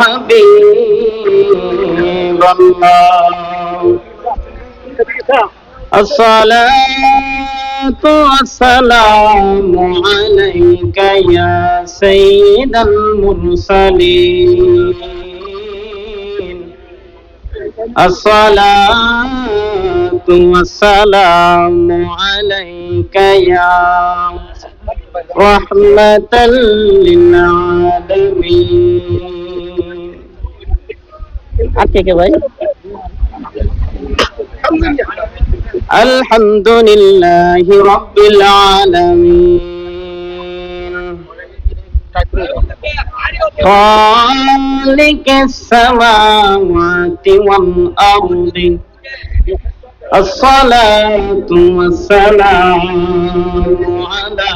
حبيب الله. الصلاة والسلام عليك يا سيد المرسلين. الصلاة والسلام عليك يا رحمة للعالمين. أكيد ভাই الحمد لله رب العالمين خالق السماوات والأرض الصلاة والسلام على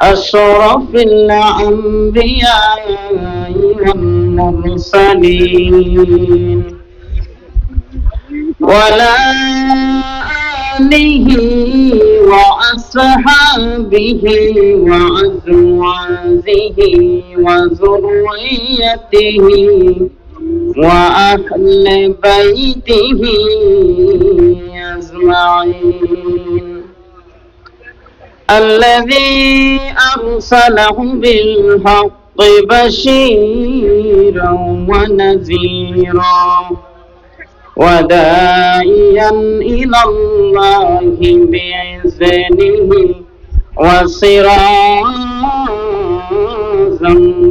أشرف الأنبياء والمرسلين ولا آله وأصحابه وأزواجه وذريته وأهل بيته أجمعين. الذي أرسله بالحق بشيرا ونذيرا وداعيا إلى الله بإذنه وسراجا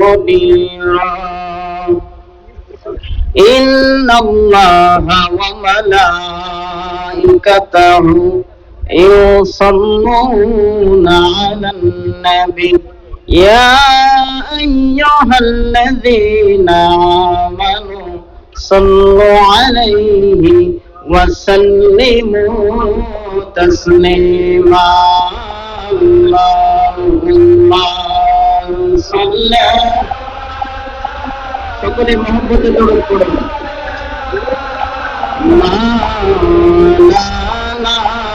منيرا إن الله وملائكته يصلون على النبي يا أيها الذين آمنوا صلوا عليه وسلموا تسليما اللهم صل সকলে মহব্বতে দৌড় করুন মাওলানা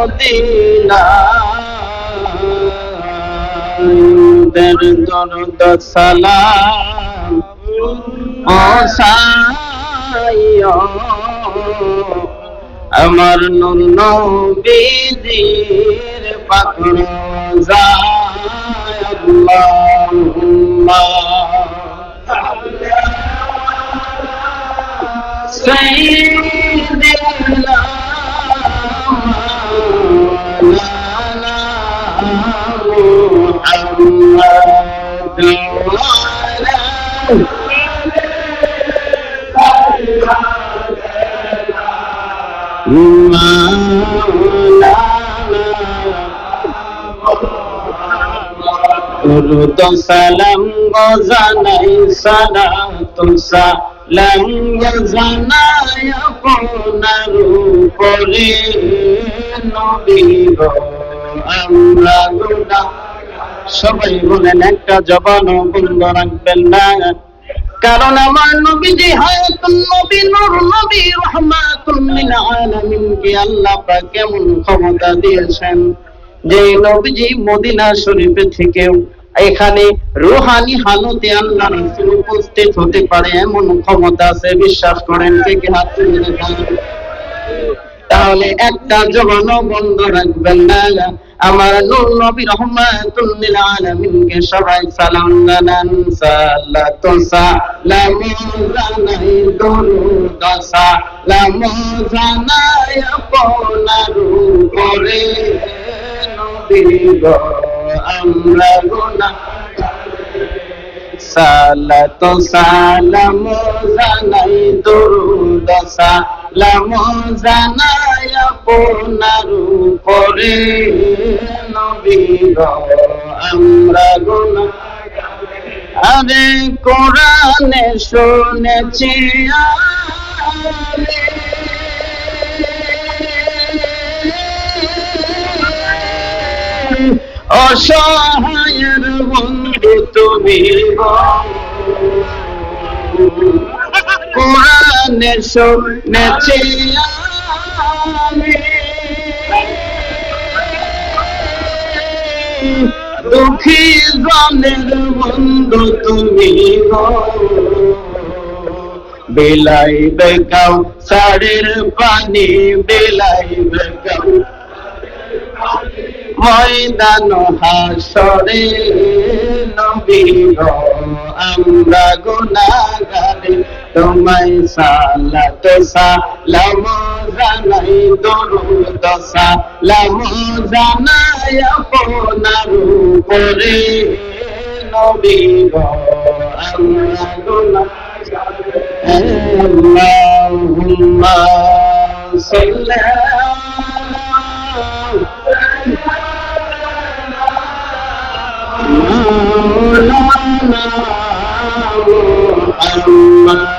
মদিনা দের দরদ সালাম ও সাইয়্যা আমার নবীজির যায় আল্লাহুম্মা মুহাম্মদ দুরুদ সালাম গো জানাই সালাতু সালাম গো জানাই আপনার উপরে নবী গো সবাই বলেন, একটা জবানও বন্ধ রাখবেন না। কারণ আমার নবী, নূর নবী লিল আলামিন আল্লাহ পাক কেমন ক্ষমতা দিয়েছেন? যে নবীজি মদিনা শরীফে থেকেও এখানে রুহানি হালতে আল্লাহ রাসূল উপস্থিত হতে পারে, এমন ক্ষমতা আছে, বিশ্বাস করেন কে হাত তুলে দেখান তাহলে একটা জবানও বন্ধ রাখবেন না। আমার নূর নবী রহমাতুল লিল আলামিনকে সবাই সালাম জানান সালাতু সালাম জানাই দরুদ। সালাম জানাই আপনার উপরে। নবী গো, আমরা গুনাহ সালাতু সালাম জানাই দরুদ। সালাম জানাই আপনার উপরে নবী গো আমরা গুনা আরে কোরআনে শুনেছি আমি অসহায়ের বন্ধু তুমি গো কোরআনে শুনেছি দুঃখী জনের বন্ধু তুমি বেলাই বেগাও, সারের পানি বেলাই বেগাও। ময়দান হাসরে নবী গো, আমরা গুনাহগারে তোমায় সালাত সালাম জানাই দরুদ সালাম জানাই আপনার উপরে নবী গো আমরা গুনাহগারে আল্লাহুম্মা সাল্লি مولانا محمد وعلى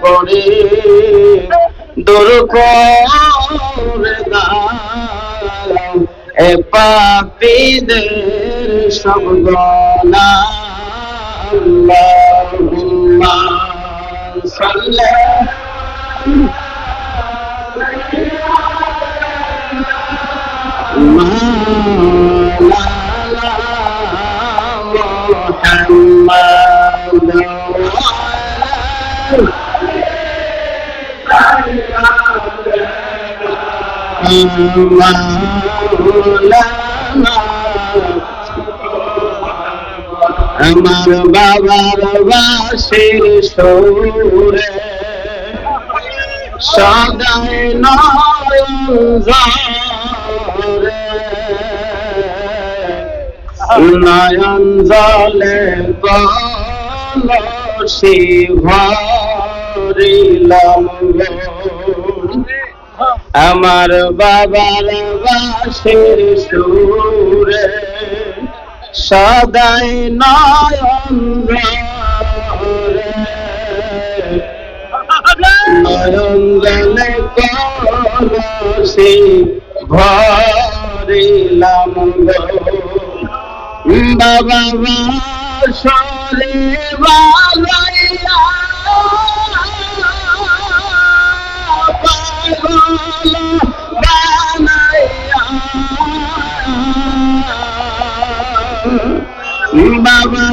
দয়া করে দূর করে দাও এ পাপীদের সব গনা আল্লাহুম্মা সাল্লি محمد আমার বাবার বাসের সুরে। সদাই নয়ন নয়ন জলে কলসি ভরিলাম। আমার বাবার বাসের সুরে সদাই নয়ন নয়ন জলে কলসি ভরিলাম বাবা সরে বাবাইয়া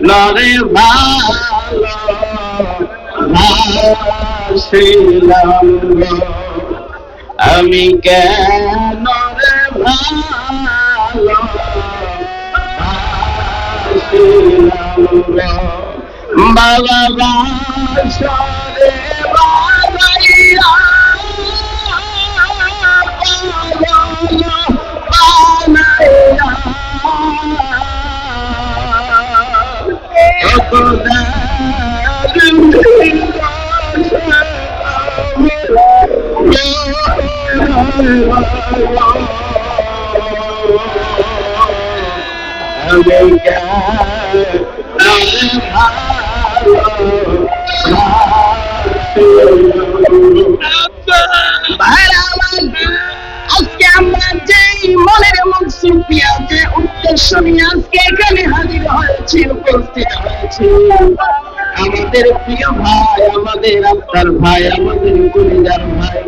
নরে ভালো ভাসিলাম গো। আমি কেন রে ভালো বাবা বাসরে বাবাইয়া আজকে আমরা যে মনের মন শিল্পী আছে উদ্দেশ্য নিয়ে আজকে এখানে আমাদের প্রিয় ভাই, আমাদের আপনার ভাই, আমাদের কলিজার ভাই।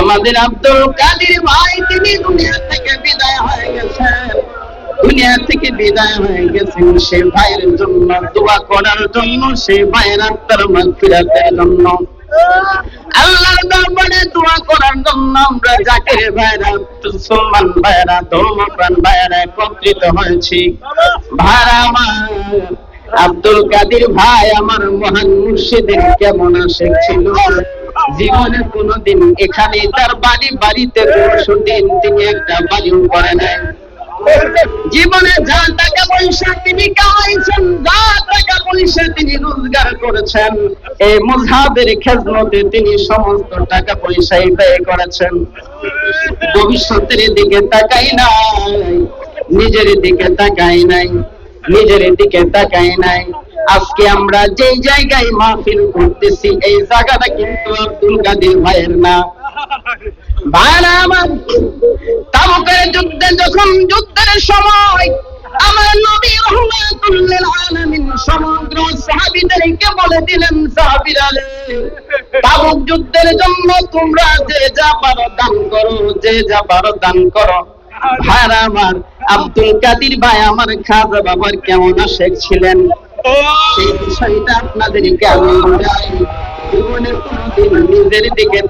আমাদের আব্দুল কাদের ভাই, তিনি দুনিয়া থেকে বিদায় হয়ে গেছেন দুনিয়া থেকে বিদায় হয়ে গেছেন সে ভাইয়ের জন্য। দোয়া করার জন্য সে ভাইয়ের আত্মার মাগফিরাতের জন্য। আল্লাহর দরবারে দোয়া করার জন্য আমরা জাকির ভাইরা, মুসলমান ভাইরা, ধর্মপ্রাণ ভাইরা একত্রিত হয়েছি। ভাইরা আমার আব্দুল কাদের ভাই আমার মহান মুর্শিদের কেমন আশেক ছিল? জীবনে কোনোদিন এখানে তার বাড়ি, বাড়িতে পরশু দিন তিনি একটা বাড়িও করে নাই। জীবনে যা টাকা পয়সা তিনি কামাইছেন, যা টাকা পয়সা তিনি রোজগার করেছেন, এই মুজাহাবের খেজমতে তিনি সমস্ত টাকা পয়সাই ব্যয় করেছেন। ভবিষ্যতের দিকে তাকাই নাই, নিজের দিকে তাকাই নাই। নিজের দিকে তাকাই নাই। আজকে আমরা যেই জায়গায় মাহফিল করতেছি, এই জায়গাটা কিন্তু আব্দুল কাদের ভাইয়ের না। ভাইরা আমার তাবুকের যুদ্ধে যখন যুদ্ধের সময় আমার নবী রহমাতুল্লিল আলামিন সমগ্র সাহাবীদেরকে বলে দিলেন, সাহাবীরা তাবুক যুদ্ধের জন্য তোমরা যে যা পারো দান করো, যে যা পারো দান করো। ভাইরা আমার আব্দুল কাদির ভাই আমার খাজা বাবার কেমন আশেক ছিলেন? সেই বিষয়টা নিজের দিকে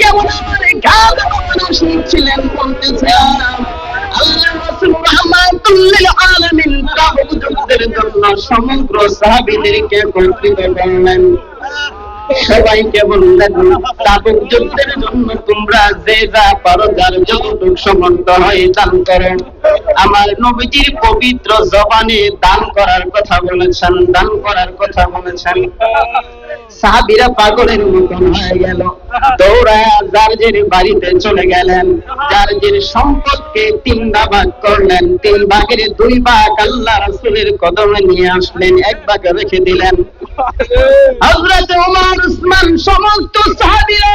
কেমন আমার গাল মানসিক ছিলেন বলতেছিলাম আল্লাহ রাসূল রাহমাতুল্লিল আলামিন সমগ্র সাহাবীদেরকে একত্রিত করলেন। সবাইকে বললেন তাবুক যুদ্ধের জন্য তোমরা যে যা পারো যার যতটুক সমর্থ হয় দান করেন আমার নবীজির পবিত্র জবানে দান করার কথা বলেছেন, দান করার কথা বলেছেন। সাহাবিরা পাগলের মতন হয়ে গেল। দৌড়ায় জার্জের বাড়িতে চলে গেলেন জার্জের সম্পদকে তিন ভাগ করলেন, তিন ভাগের দুই ভাগ আল্লাহ রাসূলের কদমে নিয়ে আসলেন, এক ভাগে রেখে দিলেন। হযরত ওমর, উসমান সমস্ত সাহাবীরা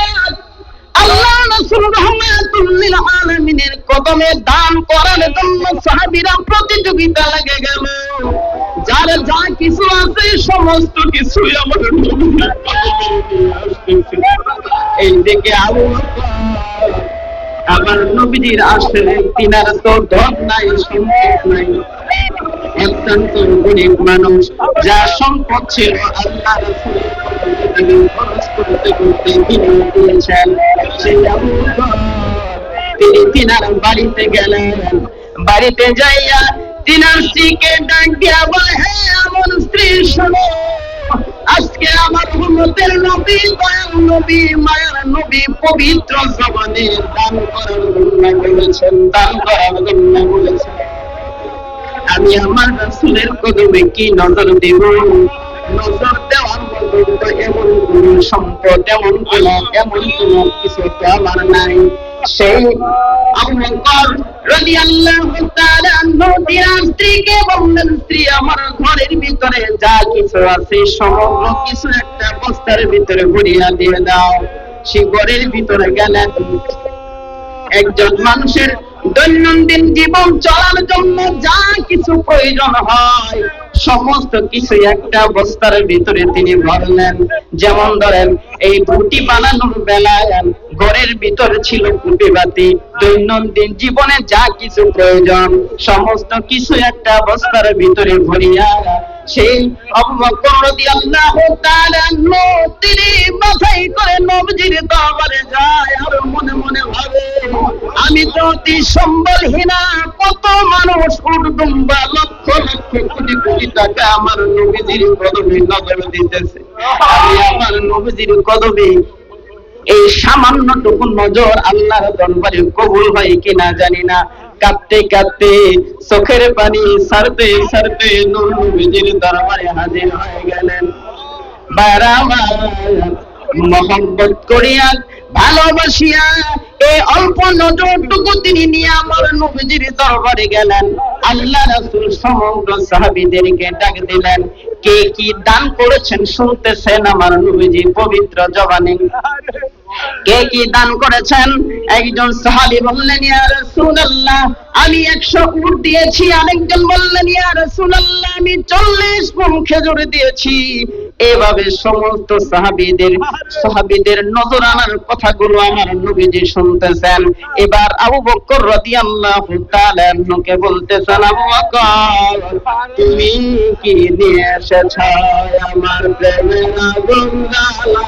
আল্লাহ রাসূল রহমাতুল্লিল আলামিনের কদমে দান করার জন্য সাহাবীরা প্রতিযোগিতা লেগে গেল। যার যা কিছু আছে, সমস্ত কিছু আমার। এই দিকে আমার আসলে তিনার তো ধন নাই, সম্পদ নাই। অত্যন্ত গরিব মানুষ, যা সম্পদ ছিল আল্লাহ তিনি তিনি তিনার বাড়িতে গেলেন। বাড়িতে যাইয়া ডাক দিয়া বলে আমার স্ত্রী, শোনো। আজকে আমার উম্মতের নবী, দয়াল নবী নবী, পবিত্র জবানে দান করার দান করার বলেছেন। আমি আমার রাসূলের কদমে কি নজর দেব? নজর দেওয়ার মতো এমন কোন সম্পদ, এমন কোন এমন কোন কিছু আমার নাই। সেই আবু স্ত্রীকে বললেন, স্ত্রী, আমার ঘরের ভিতরে যা কিছু আছে, সমগ্র কিছু একটা বস্তার ভিতরে ভরিয়া দিয়ে দাও। সে ঘরের ভিতরে গেলেন একজন মানুষের দৈনন্দিন জীবন চলার জন্য যা কিছু প্রয়োজন হয় সমস্ত কিছু একটা বস্তার ভিতরে তিনি ভরলেন। যেমন ধরেন, এই রুটি বানানোর বেলায় ঘরের ভিতরে ছিল কুটি বাতি দৈনন্দিন জীবনে যা কিছু প্রয়োজন, সমস্ত কিছু একটা বস্তার ভিতরে ভরিয়া সেই তিনি মাথায় করে নবজির দরবারে যায় আর মনে মনে ভাবে, আমি তো অতি সম্বলহীনা কত মানুষ উর্দুম্বা লক্ষ লক্ষ কোটি কোটি টাকা আমার নবীজির কদমে দিতেছে। আমি আমার নবীজির কদমে এই সামান্যটুকু নজর আল্লাহর দরবারে কবুল হয় কিনা জানি না। কাঁদতে কাঁদতে চোখের পানি সারতে সারতে নবীজির দরবারে হাজির হয়ে গেলেন। বারামার মোহাম্মত করিয়া ভালোবাসিয়া এই অল্প নজরটুকু তিনি নিয়ে আমার নবীজির দরবারে গেলেন। আল্লাহ রাসূল সমগ্র সাহাবীদেরকে ডাক দিলেন, কে কি দান করেছেন শুনতেছেন আমার নবীজি পবিত্র জবানে? কে কি দান করেছেন? একজন সাহাবী বললেন, ইয়া রাসূলুল্লাহ, আমি 100 উট দিয়েছি। আরেকজন বললেন, ইয়া রাসূলুল্লাহ, আমি 40 মণ খেজুর দিয়েছি। এভাবে সমস্ত সাহাবীদের সাহাবীদের নজর আনার কথাগুলো আমার নবীজি শুনতেছেন এবার আবু বকর রাদিয়াল্লাহু তাআলা নুকে বলতেছেন আবু বকর তুমি কি নিয়ে এসেছ আমার প্রেমের আগুন আল্লাহ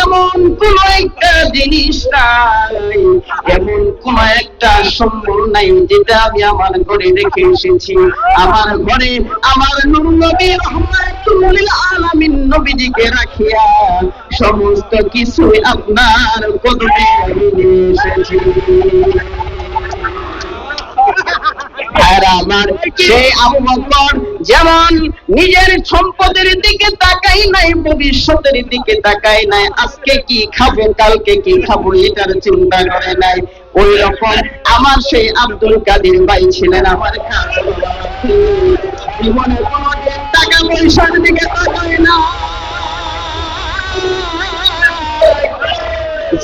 এমন কোন একটা জিনিস এমন কোন একটা সম্বল নাই যেটা আমি আমার ঘরে রেখে এসেছি। আমার ঘরে আমার নবী রহমাতুল আলামিন নবীজিকে রাখিয়া সমস্ত কিছু আপনার কদমে আমি এসেছি। আমার সেই যেমন নিজের সম্পদের দিকে তাকাই নাই, ভবিষ্যতের দিকে তাকাই নাই। আজকে কি খাব, কালকে কি খাব, এটার চিন্তা করে নাই। ওই রকম আমার সেই আব্দুল কাদের ভাই ছিলেন আমার টাকা পয়সার দিকে তাকায় না।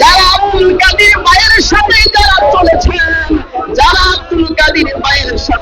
যারা আব্দুল কাদের ভাইয়ের সাথে যারা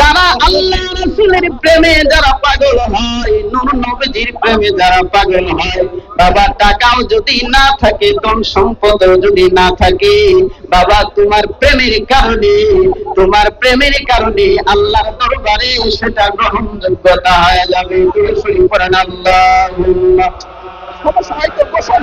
যারা আল্লাহ রাসূলের প্রেমে যারা পাগল হয়, নূর নবীজির প্রেমে যারা পাগল হয়, বাবা, টাকাও যদি না থাকে, ধন সম্পদ যদি না থাকে, বাবা, তোমার প্রেমের কারণে, তোমার প্রেমের কারণে আল্লাহর দরবারে সেটা গ্রহণযোগ্যতা হয়ে যাবে। তুমি শুনি পড়েন আল্লাহ সবাই তো বসেন।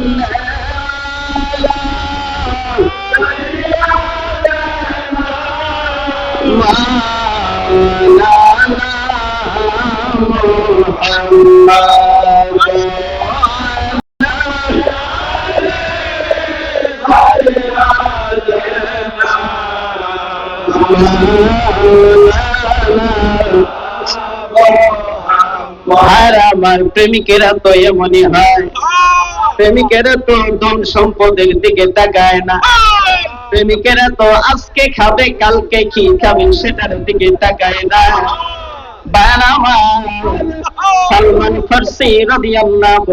আর আমার প্রেমিকেরা তো এমনই হয়। প্রেমিকেরা তো ধন সম্পদের দিকে তাকায় না। প্রেমিকেরা তো আজকে খাবে কালকে কি খাবে সেটার দিকে তাকায় না। সালমান ফার্সি রাদিয়াল্লাহু